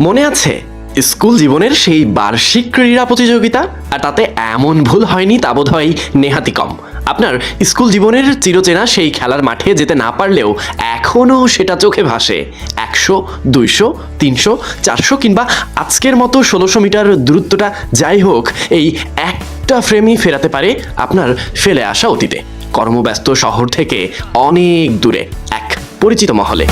মনে আছে? স্কুল জীবনের সেই বার্ষিক ক্রীড়া প্রতিযোগিতা? আর তাতে এমন ভুল হয়নি তা বোধ হয় নেহাতি কম। আপনার স্কুল জীবনের চিরচেনা সেই খেলার মাঠে যেতে না পারলেও এখনও সেটা চোখে ভাসে। একশো, দুইশো, তিনশো, চারশো কিংবা আজকের মতো ষোলোশো মিটার দূরত্বটা যাই হোক, এই একটা ফ্রেমই ফেরাতে পারে আপনার ফেলে আসা অতীতে। কর্মব্যস্ত শহর থেকে অনেক দূরে, এক পরিচিত মহলে।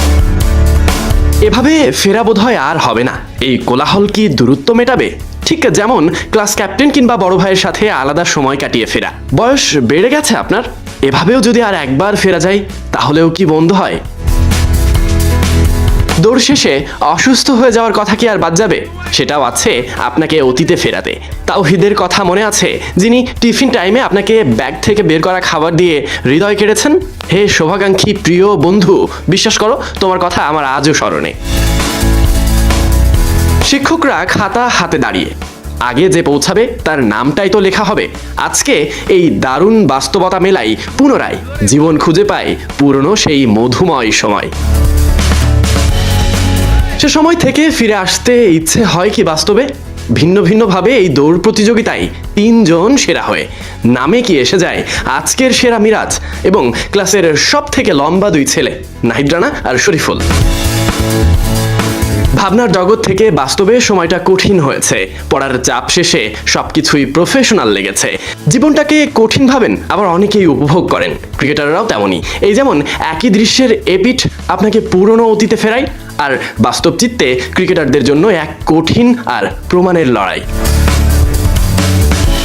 এভাবে ফেরা বোধ হয় আর হবে না। এই কোলাহল কি দূরত্ব মেটাবে? ঠিক যেমন ক্লাস ক্যাপ্টেন কিংবা বড় ভাইয়ের সাথে আলাদা সময় কাটিয়ে ফেরা। বয়স বেড়ে গেছে আপনার? এভাবেও যদি আর একবার ফেরা যায়, তাহলেও কি বন্ধ হয়? দৌড় শেষে অসুস্থ হয়ে যাওয়ার কথা কি আর বাদ যাবে? সেটাও আছে আপনাকে অতীতে ফেরাতে। তাওহিদের কথা মনে আছে যিনি টিফিন টাইমে আপনাকে ব্যাগ থেকে বের করা খাবার দিয়ে হৃদয় কেড়েছেন? হে শোভাকাঙ্ক্ষী প্রিয় বন্ধু, বিশ্বাস করো, তোমার কথা আমার আজও স্মরণে। শিক্ষকরা খাতা হাতে দাঁড়িয়ে। আগে যে পৌঁছাবে, তার নামটাই তো লেখা হবে। আজকে এই দারুণ বাস্তবতা মেলাই পুনরায় জীবন খুঁজে পায় পুরনো সেই মধুময় সময়। সে সময় থেকে ফিরে আসতে ইচ্ছে হয় কি বাস্তবে? ভিন্ন ভিন্নভাবে এই দৌড় প্রতিযোগিতায় তিনজন সেরা হয়ে নামে কি এসে যায় আজকের সেরা মিরাজ এবং ক্লাসের সব থেকে লম্বা দুই ছেলে নাহিদ রানা আর শরীফুল। ভাবনার জগৎ থেকে বাস্তবে সময়টা কঠিন হয়েছে। পড়ার চাপ শেষে সবকিছুই প্রফেশনাল লেগেছে। জীবনটাকে কঠিন ভাবেন, আবার অনেকেই উপভোগ করেন। ক্রিকেটাররাও তেমনই। এই যেমন একই দৃশ্যের এপিঠ আপনাকে পুরনো অতীতে ফেরায় আর বাস্তব চিত্তে ক্রিকেটারদের জন্য এক কঠিন আর প্রমাণের লড়াই।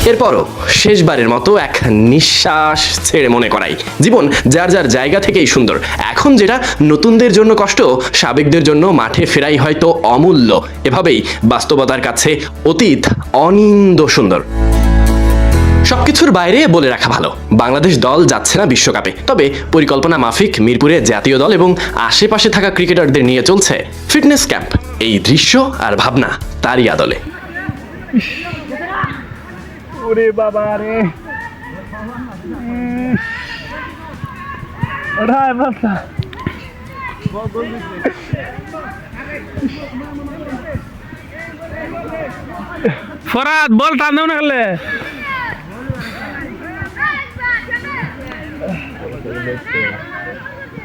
এরপরও শেষবারের মতো এক নিঃশ্বাস ছেড়ে মনে করাই। জীবন যার যার জায়গা থেকেই সুন্দর। এখন যেটা নতুনদের জন্য কষ্ট, সাবেকদের জন্য মাঠে ফেরাই হয়তো অমূল্য। এভাবেই বাস্তবতার কাছে অতীত অনিন্দ সুন্দর। সবকিছুর বাইরে বলে রাখা ভালো। বাংলাদেশ দল যাচ্ছে না বিশ্বকাপে। তবে পরিকল্পনা মাফিক মিরপুরে জাতীয় দল এবং আশেপাশে থাকা ক্রিকেটারদের নিয়ে চলছে ফিটনেস ক্যাম্প। এই দৃশ্য আর ভাবনা তারই আদলে। ওরে ফরাদ, বল টান দেও না খেলে।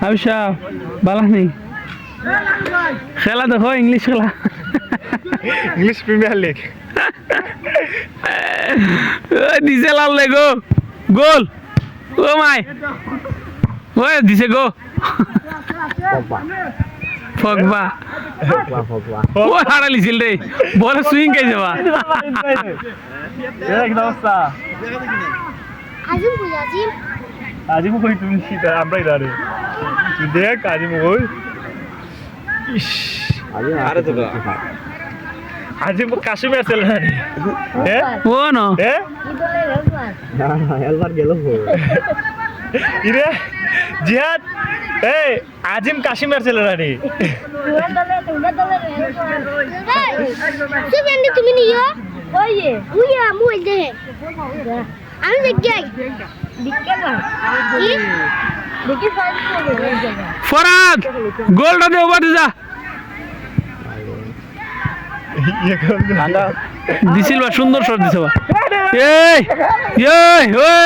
আবিষা বালা নেই। খেলা দেখো ইংলিশ খেলা। ইংলিশ প্রিমিয়ার লিগ দিছে লাল লে গো। গোল। ও মাই। ওই দিছে গো। ফগবা। ও হারা লিছিল রে বলে সুইং খাই যাবা। আজিম কই আজিম আজিম কই তুমি সেটা আমরাই দাঁড়ে। তুই দেখ আজিম কই আরে তো আজিম কাশ্মীর আছে না হ্যাঁ? ও ন। হ্যাঁ? একবার গেল ইরে জিহাদ এই আজিম কাশ্মীর ছিল রানি তুমি নিও ওইয়ে উইয়া মুই দে আমি দেখ। ফরাদ গোলটা দে ওবার যা। ইয়ে দিছিল বা সুন্দর শট দিছে বা। এই এই ওই।